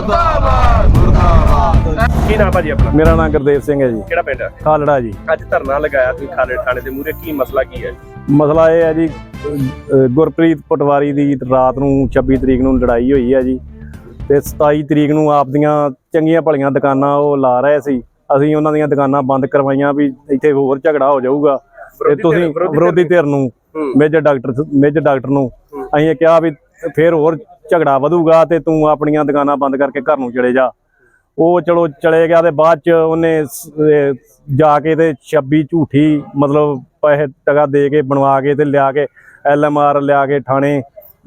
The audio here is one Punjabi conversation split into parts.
ਮੁਰਦਾਬਾਦ। ਮੁਰਦਾਬਾਦ ਕੀ ਨਾਮ ਭਾਜੀ ਆਪਣਾ? ਮੇਰਾ ਨਾਮ ਗੁਰਦੇਵ ਸਿੰਘ ਹੈ ਜੀ। ਕਿਹੜਾ ਪਿੰਡ ਹੈ ਖਾਲੜਾ ਜੀ। ਅੱਜ ਧਰਨਾ ਲਗਾਇਆ ਤੁਸੀਂ ਖਾਲੇ ਥਾਣੇ ਦੇ ਮੂਹਰੇ। ਕੀ ਮਸਲਾ ਕੀ ਹੈ? ਮਸਲਾ ਇਹ ਹੈ ਜੀ ਗੁਰਪ੍ਰੀਤ ਪਟਵਾਰੀ ਦੀ ਰਾਤ ਨੂੰ 26 ਤਰੀਕ ਨੂੰ ਲੜਾਈ ਹੋਈ ਹੈ ਜੀ। ਤੇ 27 ਤਰੀਕ ਨੂੰ ਆਪਦੀਆਂ ਚੰਗੀਆਂ ਭਲੀਆਂ ਦੁਕਾਨਾਂ ਉਹ ਲਾ ਰਹੇ ਸੀ। ਅਸੀਂ ਉਹਨਾਂ ਦੀਆਂ ਦੁਕਾਨਾਂ ਬੰਦ ਕਰਵਾਈਆਂ ਵੀ ਇੱਥੇ ਹੋਰ ਝਗੜਾ ਹੋ ਜਾਊਗਾ। ਤੇ ਤੁਸੀਂ ਵਿਰੋਧੀ ਧਿਰ ਨੂੰ। ਮੇਜਰ ਡਾਕਟਰ ਮੇਜਰ ਡਾਕਟਰ ਨੂੰ ਅਸੀਂ ਇਹ ਕਿਹਾ ਵੀ ਫੇਰ ਹੋਰ ਝਗੜਾ ਵਧੂਗਾ ਤੇ ਤੂੰ ਆਪਣੀਆਂ ਦੁਕਾਨਾਂ ਬੰਦ ਕਰਕੇ ਘਰ ਨੂੰ ਚਲੇ ਜਾ। ਉਹ ਚਲੋ ਚਲੇ ਗਿਆ ਤੇ ਬਾਅਦ ਚ ਉਹਨੇ ਜਾ ਕੇ ਤੇ 26 ਝੂਠੀ ਮਤਲਬ ਪੈਸੇ ਟਕਾ ਦੇ ਕੇ ਬਣਵਾ ਕੇ ਤੇ ਲਿਆ ਕੇ ਐਲਐਮਆਰ ਲਿਆ ਕੇ ਥਾਣੇ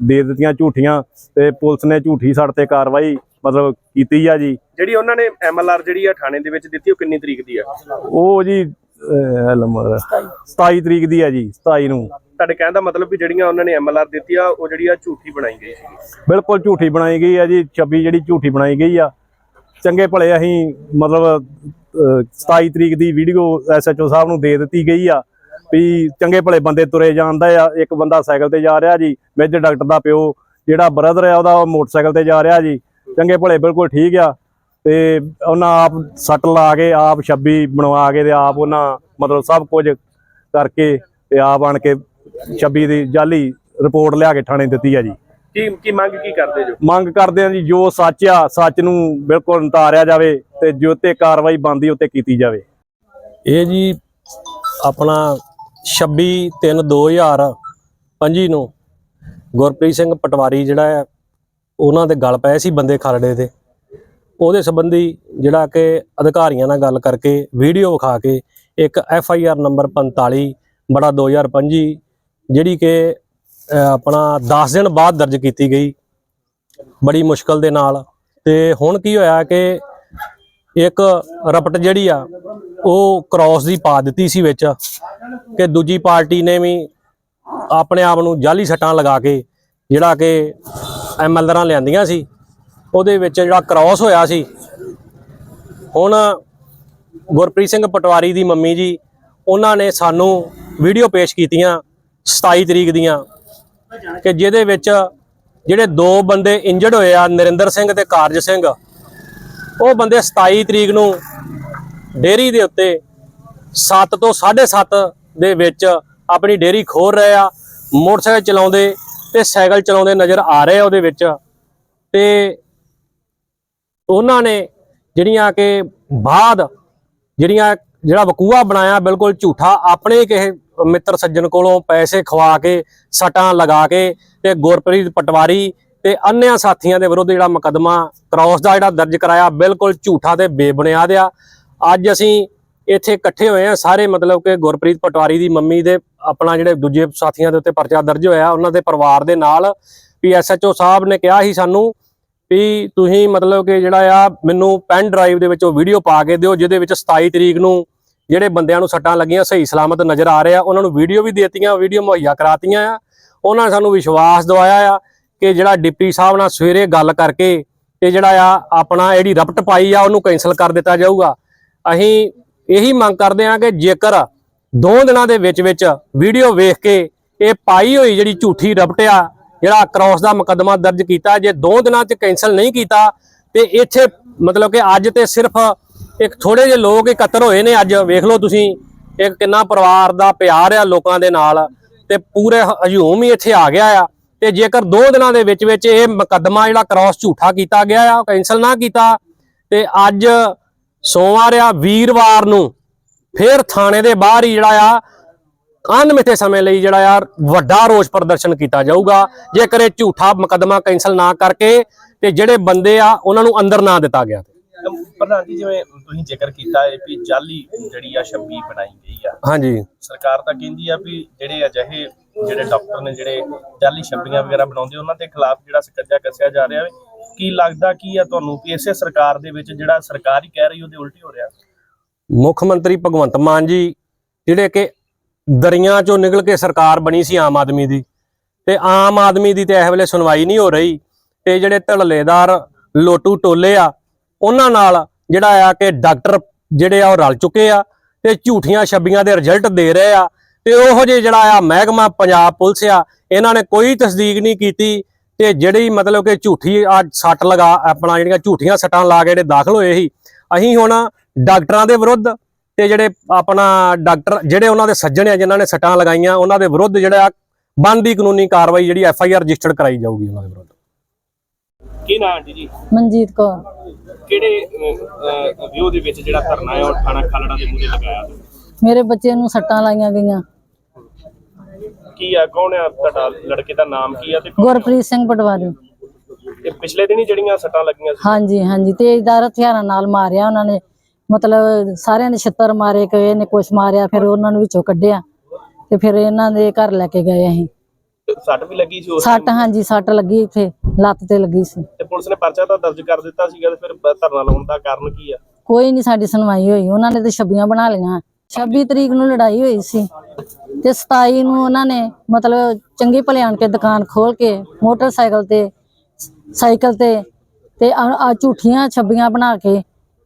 ਦੇ ਦਿੱਤੀਆਂ ਝੂਠੀਆਂ ਤੇ ਪੁਲਿਸ ਨੇ ਝੂਠੀ ਸੜ ਤੇ ਕਾਰਵਾਈ ਮਤਲਬ ਕੀਤੀ ਆ ਜੀ। ਜਿਹੜੀ ਉਹਨਾਂ ਨੇ ਐਮਐਲਆਰ ਜਿਹੜੀ ਆ ਥਾਣੇ ਦੇ ਵਿੱਚ ਦਿੱਤੀ ਉਹ ਕਿੰਨੀ ਤਰੀਕ ਦੀ ਆ? ਉਹ ਜੀ ਐਲਐਮਆਰ 27 ਤਰੀਕ ਦੀ ਆ ਜੀ 27 ਨੂੰ। ਤੁਹਾਡੇ ਕਹਿਣ ਦਾ ਮਤਲਬ ਵੀ ਜਿਹੜੀਆਂ ਉਹਨਾਂ ਨੇ ਐਮਐਲਆਰ ਦਿੱਤੀ ਆ, ਉਹ ਜਿਹੜੀ ਆ ਝੂਠੀ ਬਣਾਈ ਗਈ ਸੀ ਬਿਲਕੁਲ ਝੂਠੀ ਬਣਾਈ ਗਈ ਆ ਜੀ 26 ਜਿਹੜੀ ਝੂਠੀ ਬਣਾਈ ਗਈ ਆ। ਚੰਗੇ ਭਲੇ ਅਸੀਂ ਮਤਲਬ 27 ਤਰੀਕ ਦੀ ਵੀਡੀਓ ਐਸਐਚਓ ਸਾਹਿਬ ਨੂੰ ਦੇ ਦਿੱਤੀ ਗਈ ਆ ਵੀ ਚੰਗੇ ਭਲੇ ਬੰਦੇ ਤੁਰੇ ਜਾਂਦਾ ਆ, ਇੱਕ ਬੰਦਾ ਸਾਈਕਲ ਤੇ ਜਾ ਰਿਹਾ ਜੀ, ਮੇਜਰ ਡਾਕਟਰ ਦਾ ਪਿਓ ਜਿਹੜਾ ਬ੍ਰਦਰ ਆ, ਉਹਦਾ ਮੋਟਰਸਾਈਕਲ ਤੇ ਜਾ ਰਿਹਾ ਜੀ। ਚੰਗੇ ਭਲੇ ਬਿਲਕੁਲ ਠੀਕ ਆ ਤੇ ਉਹਨਾਂ ਆਪ ਸੱਟ ਲਾ ਕੇ, ਆਪ 26 ਬਣਵਾ ਕੇ ਤੇ ਆਪ ਉਹਨਾਂ ਮਤਲਬ ਸਭ ਕੁਝ ਕਰਕੇ ਤੇ ਆਪ ਆਣ ਕੇ 26 ਦੀ ਜਾਲੀ ਰਿਪੋਰਟ ਲਿਆ ਕੇ ਥਾਣੇ ਦਿੱਤੀ ਆ ਜੀ। ਕੀ ਕੀ ਮੰਗ ਕੀ ਕਰਦੇ ਜੋ? ਮੰਗ ਕਰਦੇ ਆ ਜੀ ਜੋ ਸੱਚ ਆ ਸੱਚ ਨੂੰ ਬਿਲਕੁਲ ਉਤਾਰਿਆ ਜਾਵੇ ਤੇ ਜੋ ਤੇ ਕਾਰਵਾਈ ਬੰਦੀ ਉੱਤੇ ਕੀਤੀ ਜਾਵੇ। ਇਹ ਜੀ ਆਪਣਾ 26 3 2025 ਨੂੰ ਗੁਰਪ੍ਰੀਤ ਸਿੰਘ ਪਟਵਾਰੀ ਜਿਹੜਾ ਹੈ ਉਹਨਾਂ ਦੇ ਗਲ ਪਏ ਸੀ ਬੰਦੇ ਖਰੜੇ ਦੇ। ਉਹਦੇ ਸੰਬੰਧੀ ਜਿਹੜਾ ਕਿ ਅਧਿਕਾਰੀਆਂ ਨਾਲ ਗੱਲ ਕਰਕੇ ਵੀਡੀਓ ਵਿਖਾ ਕੇ ਇੱਕ ਐਫ ਆਈ ਆਰ ਨੰਬਰ 45 ਬੜਾ 2025 ਜਿਹੜੀ ਕਿ ਆਪਣਾ 10 ਦਿਨ ਬਾਅਦ ਦਰਜ ਕੀਤੀ ਗਈ ਬੜੀ ਮੁਸ਼ਕਲ ਦੇ ਨਾਲ। ਤੇ ਹੁਣ ਕੀ ਹੋਇਆ ਕਿ ਇੱਕ ਰਪਟ ਜਿਹੜੀ ਆ, ਉਹ ਕ੍ਰਾਸ ਦੀ ਪਾ ਦਿੱਤੀ ਸੀ ਵਿੱਚ ਕਿ ਦੂਜੀ ਪਾਰਟੀ ਨੇ ਵੀ ਆਪਣੇ ਆਪ ਨੂੰ ਜਾਲੀ ਸੱਟਾਂ ਲਗਾ ਕੇ ਜਿਹੜਾ ਕਿ ਐਮਐਲਆਰਾਂ ਲਿਆਂਦੀਆਂ ਸੀ, ਉਹਦੇ ਵਿੱਚ ਜਿਹੜਾ ਕ੍ਰਾਸ ਹੋਇਆ ਸੀ। ਹੁਣ ਗੁਰਪ੍ਰੀਤ ਸਿੰਘ ਪਟਵਾਰੀ ਦੀ ਮੰਮੀ ਜੀ, ਉਹਨਾਂ ਨੇ ਸਾਨੂੰ ਵੀਡੀਓ ਪੇਸ਼ ਕੀਤੀਆਂ 27 ਤਰੀਕ ਦੀਆਂ ਕਿ ਜਿਹਦੇ ਵਿੱਚ ਜਿਹੜੇ ਦੋ ਬੰਦੇ ਇੰਜਰਡ ਹੋਏ ਆ, ਨਰਿੰਦਰ ਸਿੰਘ ਤੇ ਕਾਰਜ ਸਿੰਘ, ਉਹ ਬੰਦੇ 27 ਤਰੀਕ ਨੂੰ ਡੇਰੀ ਦੇ ਉੱਤੇ 7 ਤੋਂ 7:30 ਦੇ ਵਿੱਚ ਆਪਣੀ ਡੇਰੀ ਖੋਲ ਰਹੇ ਆ, ਮੋਟਰਸਾਈਕਲ ਚਲਾਉਂਦੇ ਤੇ ਸਾਈਕਲ ਚਲਾਉਂਦੇ ਨਜ਼ਰ ਆ ਰਹੇ ਆ ਉਹਦੇ ਵਿੱਚ ਤੇ ਉਹਨਾਂ ਨੇ ਜਿਹੜੀਆਂ ਕਿ ਬਾਅਦ ਜਿਹੜੀਆਂ ਜਿਹੜਾ ਵਕੂਆ ਬਣਾਇਆ ਬਿਲਕੁਲ ਝੂਠਾ, ਆਪਣੇ ਕਿਸੇ ਮਿੱਤਰ ਸੱਜਣ ਕੋਲੋਂ ਪੈਸੇ ਖਵਾ ਕੇ, ਸਟਾਂ ਲਗਾ ਕੇ ਤੇ ਗੁਰਪ੍ਰੀਤ ਪਟਵਾਰੀ ਤੇ ਅੰਨਿਆਂ ਸਾਥੀਆਂ ਦੇ ਵਿਰੁੱਧ ਜਿਹੜਾ ਮੁਕੱਦਮਾ ਕ੍ਰਾਸ ਦਾ ਜਿਹੜਾ ਦਰਜ ਕਰਾਇਆ, ਬਿਲਕੁਲ ਝੂਠਾ ਤੇ ਬੇਬੁਨਿਆਦ ਆ। ਅੱਜ ਅਸੀਂ ਇੱਥੇ ਇਕੱਠੇ ਹੋਏ ਆ ਸਾਰੇ ਮਤਲਬ ਕਿ ਗੁਰਪ੍ਰੀਤ ਪਟਵਾਰੀ ਦੀ ਮੰਮੀ ਦੇ ਆਪਣਾ ਜਿਹੜੇ ਦੂਜੇ ਸਾਥੀਆਂ ਦੇ ਉੱਤੇ ਪਰਚਾ ਦਰਜ ਹੋਇਆ, ਉਹਨਾਂ ਦੇ ਪਰਿਵਾਰ ਦੇ ਨਾਲ ਵੀ ਐਸਐਚਓ ਸਾਹਿਬ ਨੇ ਕਿਹਾ ਸੀ ਸਾਨੂੰ ਵੀ ਤੁਸੀਂ ਮਤਲਬ ਕਿ ਜਿਹੜਾ ਆ, ਮੈਨੂੰ ਪੈਨ ਡਰਾਈਵ ਦੇ ਵਿੱਚ ਉਹ ਵੀਡੀਓ ਪਾ ਕੇ ਦਿਓ, ਜਿਹਦੇ ਵਿੱਚ 27 ਤਰੀਕ ਨੂੰ ਜਿਹੜੇ ਬੰਦਿਆਂ ਨੂੰ ਸੱਟਾਂ ਲੱਗੀਆਂ, ਸਹੀ ਸਲਾਮਤ ਨਜ਼ਰ ਆ ਰਹੇ ਆ, ਉਹਨਾਂ ਨੂੰ ਵੀਡੀਓ ਵੀ ਦੇਤੀਆਂ ਵੀਡੀਓ ਮੁਹੱਈਆ ਕਰਾਤੀਆਂ ਆ। ਉਹਨਾਂ ਨੇ ਸਾਨੂੰ ਵਿਸ਼ਵਾਸ ਦਵਾਇਆ ਆ ਕਿ ਜਿਹੜਾ ਡਿਪਟੀ ਸਾਹਿਬ ਨਾਲ ਸਵੇਰੇ ਗੱਲ ਕਰਕੇ ਤੇ ਜਿਹੜਾ ਆ ਆਪਣਾ ਜਿਹੜੀ ਰਪਟ ਪਾਈ ਆ, ਉਹਨੂੰ ਕੈਨਸਲ ਕਰ ਦਿੱਤਾ ਜਾਊਗਾ। ਅਸੀਂ ਇਹੀ ਮੰਗ ਕਰਦੇ ਆ ਕਿ ਜੇਕਰ ਦੋ ਦਿਨਾਂ ਦੇ ਵਿੱਚ ਵਿੱਚ ਵੀਡੀਓ ਵੇਖ ਕੇ ਇਹ ਪਾਈ ਹੋਈ ਜਿਹੜੀ ਝੂਠੀ ਰਪਟ ਆ, ਜਿਹੜਾ ਕ੍ਰਾਸ ਦਾ ਮੁਕੱਦਮਾ ਦਰਜ ਕੀਤਾ, ਜੇ ਦੋ ਦਿਨਾਂ 'ਚ ਕੈਨਸਲ ਨਹੀਂ ਕੀਤਾ, ਤੇ ਇੱਥੇ ਮਤਲਬ ਕਿ ਅੱਜ ਤੇ ਸਿਰਫ ਇੱਕ ਥੋੜੇ ਜਿਹੇ ਲੋਕ ਇਕੱਤਰ ਹੋਏ ਨੇ ਅੱਜ, ਵੇਖ ਲਓ ਤੁਸੀਂ ਇੱਕ ਕਿੰਨਾ ਪਰਿਵਾਰ ਦਾ ਪਿਆਰ ਆ ਲੋਕਾਂ ਦੇ ਨਾਲ ਤੇ ਪੂਰੇ ਹਜੂਮ ਹੀ ਇੱਥੇ ਆ ਗਿਆ ਆ ਤੇ ਜੇਕਰ ਦੋ ਦਿਨਾਂ ਦੇ ਵਿੱਚ ਵਿੱਚ ਇਹ ਮੁਕੱਦਮਾ ਜਿਹੜਾ ਕ੍ਰਾਸ ਝੂਠਾ ਕੀਤਾ ਗਿਆ ਆ ਕੈਨਸਲ ਨਾ ਕੀਤਾ, ਤੇ ਅੱਜ ਸੋਮਵਾਰ ਆ, ਵੀਰਵਾਰ ਨੂੰ ਫਿਰ ਥਾਣੇ ਦੇ ਬਾਹਰ ਹੀ ਜਿਹੜਾ ਆ, ਅਣਮਿੱਥੇ ਸਮੇਂ ਲਈ ਜਿਹੜਾ ਆ, ਵੱਡਾ ਰੋਸ ਪ੍ਰਦਰਸ਼ਨ ਕੀਤਾ ਜਾਊਗਾ। ਜੇਕਰ ਇਹ ਝੂਠਾ ਮੁਕੱਦਮਾ ਕੈਨਸਲ ਨਾ ਕਰਕੇ ਤੇ ਜਿਹੜੇ ਬੰਦੇ ਆ, ਉਹਨਾਂ ਨੂੰ ਅੰਦਰ ਨਾ ਦਿੱਤਾ ਗਿਆ ਅਮ ਪ੍ਰਧਾਨ ਜੀ ਜਿਵੇਂ ਤੁਸੀਂ ਜ਼ਿਕਰ ਕੀਤਾ ਹੈ ਵੀ ਜਾਲੀ ਜਿਹੜੀ ਆ 26 ਬਣਾਈ ਗਈ ਆ। ਹਾਂਜੀ। ਸਰਕਾਰ ਤਾਂ ਕਹਿੰਦੀ ਆ ਵੀ ਜਿਹੜੇ ਅਜਿਹੇ ਜਿਹੜੇ ਡਾਕਟਰ ਨੇ ਜਿਹੜੇ ਜਾਲੀ ਛੱਬੀਆਂ ਵਗੈਰਾ ਬਣਾਉਂਦੇ ਉਹਨਾਂ ਦੇ ਖਿਲਾਫ ਜਿਹੜਾ ਸਕੱਜਾ ਕੱਸਿਆ ਜਾ ਰਿਹਾ ਹੈ ਕੀ ਲੱਗਦਾ ਕੀ ਆ ਤੁਹਾਨੂੰ ਵੀ ਇਸੇ ਸਰਕਾਰ ਦੇ ਵਿੱਚ ਜਿਹੜਾ ਸਰਕਾਰ ਹੀ ਕਹਿ ਰਹੀ ਉਹਦੇ ਉਲਟੀ ਹੋ ਰਿਹਾ? ਮੁੱਖ ਮੰਤਰੀ ਭਗਵੰਤ ਮਾਨ ਜੀ ਜਿਹੜੇ ਕਿ ਦਰਿਆਂ ਚੋਂ ਨਿਕਲ ਕੇ ਸਰਕਾਰ ਬਣੀ ਸੀ ਆਮ ਆਦਮੀ ਦੀ ਤੇ ਆਮ ਆਦਮੀ ਦੀ ਤੇ ਇਸ ਵੇਲੇ ਸੁਣਵਾਈ ਨਹੀਂ ਹੋ ਰਹੀ। ਤੇ ਜਿਹੜੇ ਧੜਲੇਦਾਰ ਲੋਟੂ ਟੋਲੇ ਆ ਉਹਨਾਂ ਨਾਲ ਜਿਹੜਾ ਆ ਕਿ ਡਾਕਟਰ ਜਿਹੜੇ ਆ ਉਹ ਰਲ ਚੁੱਕੇ ਆ ਤੇ ਝੂਠੀਆਂ ਛੱਬੀਆਂ ਦੇ ਰਿਜ਼ਲਟ ਦੇ ਰਹੇ ਆ ਤੇ ਉਹੋ ਜਿਹੇ ਜਿਹੜਾ ਆ ਮਹਿਕਮਾ ਪੰਜਾਬ ਪੁਲਿਸ ਆ, ਇਹਨਾਂ ਨੇ ਕੋਈ ਤਸਦੀਕ ਨਹੀਂ ਕੀਤੀ ਤੇ ਜਿਹੜੀ ਮਤਲਬ ਕਿ ਝੂਠੀ ਆ ਸੱਟ ਲਗਾ, ਆਪਣਾ ਜਿਹੜੀਆਂ ਝੂਠੀਆਂ ਸੱਟਾਂ ਲਾ ਕੇ ਜਿਹੜੇ ਦਾਖਲ ਹੋਏ ਸੀ, ਅਸੀਂ ਹੁਣ ਡਾਕਟਰਾਂ ਦੇ ਵਿਰੁੱਧ ਤੇ ਜਿਹੜੇ ਆਪਣਾ ਡਾਕਟਰ, ਜਿਹੜੇ ਉਹਨਾਂ ਦੇ ਸੱਜਣ ਆ ਜਿਨ੍ਹਾਂ ਨੇ ਸੱਟਾਂ ਲਗਾਈਆਂ, ਉਹਨਾਂ ਦੇ ਵਿਰੁੱਧ ਜਿਹੜਾ ਬਣਦੀ ਕਾਨੂੰਨੀ ਕਾਰਵਾਈ ਜਿਹੜੀ ਐਫ ਆਈ ਆਰ ਰਜਿਸਟਰਡ ਕਰਾਈ ਜਾਊਗੀ ਉਹਨਾਂ ਦੇ ਵਿਰੁੱਧ। ਕੀ ਨਾਂ ਆਂਟੀ ਜੀ? ਮਨਜੀਤ ਕੌਰ। ਕਿਹੜੇ ਵਿਊ ਦੇ ਵਿੱਚ ਜਿਹੜਾ ਧਰਨਾ ਹੈ ਉਹ ਥਾਣਾ ਖਾਲੜਾ ਦੇ ਮੂਹਰੇ ਲਗਾਇਆ? ਤੁਸੀਂ? ਮੇਰੇ ਬੱਚੇ ਨੂੰ ਸੱਟਾਂ ਲਾਈਆਂ ਗਈਆਂ। ਕੀ ਆ ਕੌਣ ਆ ਤੁਹਾਡਾ? ਲੜਕੇ ਦਾ ਨਾਮ ਕੀ ਆ ਤੇ ਕੌਣ- ਗੁਰਪ੍ਰੀਤ ਸਿੰਘ ਪਟਵਾਰੀ। ਇਹ ਪਿਛਲੇ ਦਿਨੀ ਜਿਹੜੀਆਂ ਸੱਟਾਂ ਲੱਗੀਆਂ ਸੀ? ਹਾਂਜੀ ਹਾਂਜੀ। ਤੇਜ਼ਦਾਰ ਹਥਿਆਰਾਂ ਨਾਲ ਮਾਰਿਆ ਉਹਨਾਂ ਨੇ। ਮਤਲਬ ਸਾਰਿਆਂ ਨੇ ਛਿੱਤਰ ਮਾਰੇ ਕਿਸੇ ਨੇ ਕੁਛ ਮਾਰਿਆ ਫਿਰ ਉਹਨਾਂ ਨੂੰ ਵਿੱਚੋਂ ਕੱਢਿਆ। ਤੇ ਫਿਰ ਇਹਨਾਂ ਦੇ ਘਰ ਲੈ ਕੇ ਗਏ ਅਸੀਂ। ਸੱਟ ਵੀ ਲੱਗੀ ਸੀ ਉਸ ਸੱਟ ਹਾਂਜੀ ਸੱਟ ਲੱਗੀ ਇੱਥੇ ਲੱਤ ਤੇ ਲੱਗੀ ਸੀ। ਤੇ ਪੁਲਿਸ ਨੇ ਪਰਚਾ ਤਾਂ ਦਰਜ ਕਰ ਦਿੱਤਾ ਸੀਗਾ ਤੇ ਫਿਰ ਬ- ਧਰਨਾ ਲਾਉਣ ਦਾ ਕਾਰਨ ਕੀ ਆ? ਕੋਈ ਨਹੀਂ ਸਾਡੀ ਸੁਣਵਾਈ ਹੋਈ ਉਹਨਾਂ ਨੇ ਤੇ ਛੱਬੀਆਂ ਬਣਾ ਲਈਆਂ। 26 ਤਰੀਕ ਨੂੰ ਲੜਾਈ ਹੋਈ ਸੀ ਤੇ 27 ਨੂੰ ਉਹਨਾਂ ਨੇ ਮਤਲਬ ਚੰਗੀ ਭਲੇ ਆਣ ਕੇ ਦੁਕਾਨ ਖੋਲ ਕੇ ਮੋਟਰਸਾਈਕਲ ਤੇ ਸਾਈਕਲ ਤੇ ਤੇ ਆ ਆ ਝੂਠੀਆਂ ਛੱਬੀਆਂ ਬਣਾ ਕੇ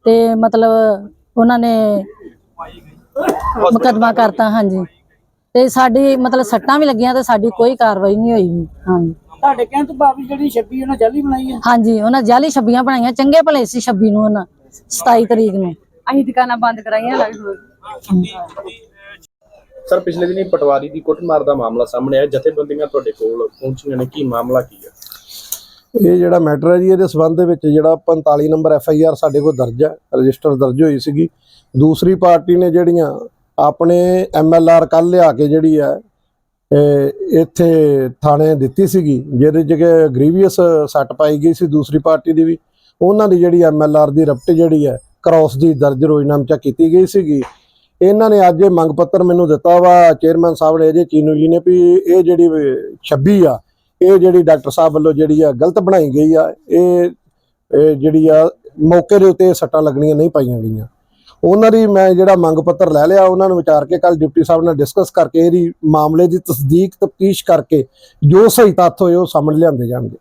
ਤੇ ਮਤਲਬ ਉਹਨਾਂ ਨੇ ਮੁਕੱਦਮਾ ਕਰਤਾ ਹਾਂਜੀ। ਤੇ ਸਾਡੀ ਮਤਲਬ ਸੱਟਾਂ ਵੀ ਲੱਗੀਆਂ ਤੇ ਸਾਡੀ ਕੋਈ ਕਾਰਵਾਈ ਨਹੀਂ ਹੋਈ ਹਾਂਜੀ। ਤੁਹਾਡੇ ਕਹਿਣ ਤੋਂ ਬਾਅਦ ਜਿਹੜੀ ਛੱਬੀ ਉਹਨਾਂ ਜਾਲੀ ਬਣਾਈ ਹੈ ਹਾਂਜੀ ਉਹਨਾਂ ਜਾਲੀ ਛੱਬੀਆਂ ਬਣਾਈਆਂ। ਚੰਗੇ ਭਲੇ ਸੀ 26 ਨੂੰ ਉਹਨਾਂ 27 ਤਰੀਕ ਨੂੰ। ਅਸੀਂ ਦੁਕਾਨਾਂ ਬੰਦ ਕਰਾਈਆਂ ਲੱਗ ਸਰ ਪਿਛਲੇ ਦਿਨੀ ਪਟਵਾਰੀ ਦੀ ਕੁੱਟਮਾਰ ਦਾ ਮਾਮਲਾ ਸਾਹਮਣੇ ਆਇਆ। ਜਥੇਬੰਦੀਆਂ ਤੁਹਾਡੇ ਕੋਲ ਪਹੁੰਚੀਆਂ ਨੇ। ਕੀ ਮਾਮਲਾ ਕੀ ਹੈ ਇਹ ਜਿਹੜਾ ਮੈਟਰ ਹੈ ਜੀ ਇਹਦੇ ਸਬੰਧ ਦੇ ਵਿੱਚ ਜਿਹੜਾ 45 ਨੰਬਰ ਐਫ ਆਈ ਆਰ ਸਾਡੇ ਕੋਲ ਦਰਜ ਹੈ। ਰਜਿਸਟਰ ਦਰਜ ਹੋਈ ਸੀਗੀ। ਦੂਸਰੀ ਪਾਰਟੀ ਨੇ ਜਿਹੜੀਆਂ ਆਪਣੇ ਐਮ ਐਲ ਆਰ ਕੱਲ ਲਿਆ ਕੇ ਜਿਹੜੀ ਹੈ ਇੱਥੇ ਥਾਣੇ ਦਿੱਤੀ ਸੀਗੀ, ਜਿਹਦੇ 'ਚ ਕਿ ਗ੍ਰੀਵੀਅਸ ਸੱਟ ਪਾਈ ਗਈ ਸੀ ਦੂਸਰੀ ਪਾਰਟੀ ਦੀ ਵੀ। ਉਹਨਾਂ ਦੀ ਜਿਹੜੀ ਐਮ ਐਲ ਆਰ ਦੀ ਰਪਟ ਜਿਹੜੀ ਹੈ ਕ੍ਰਾਸ ਦੀ ਦਰਜ ਰੋਜ਼ਨਾਮ ਚ ਕੀਤੀ ਗਈ ਸੀਗੀ। ਇਹਨਾਂ ਨੇ ਅੱਜ ਇਹ ਮੰਗ ਪੱਤਰ ਮੈਨੂੰ ਦਿੱਤਾ ਵਾ ਚੇਅਰਮੈਨ ਸਾਹਿਬ ਨੇ ਅਜੇ ਚੀਨੂ ਜੀ ਨੇ ਵੀ ਇਹ ਜਿਹੜੀ 26 ਆ, ਇਹ ਜਿਹੜੀ ਡਾਕਟਰ ਸਾਹਿਬ ਵੱਲੋਂ ਜਿਹੜੀ ਆ ਗਲਤ ਬਣਾਈ ਗਈ ਆ, ਇਹ ਇਹ ਜਿਹੜੀ ਆ ਮੌਕੇ ਦੇ ਉੱਤੇ ਸੱਟਾਂ ਲੱਗਣੀਆਂ ਨਹੀਂ ਪਾਈਆਂ ਗਈਆਂ। ਉਹਨਾਂ ਦੀ ਮੈਂ ਜਿਹੜਾ ਮੰਗ ਪੱਤਰ ਲੈ ਲਿਆ, ਉਹਨਾਂ ਨੂੰ ਵਿਚਾਰ ਕੇ ਕੱਲ ਡਿਪਟੀ ਸਾਹਿਬ ਨਾਲ ਡਿਸਕਸ ਕਰਕੇ ਇਹਦੀ ਮਾਮਲੇ ਦੀ ਤਸਦੀਕ ਤਫਤੀਸ਼ ਕਰਕੇ ਜੋ ਸਹੀ ਤੱਥ ਹੋਏ ਉਹ ਸਾਹਮਣੇ ਲਿਆਂਦੇ ਜਾਣਗੇ।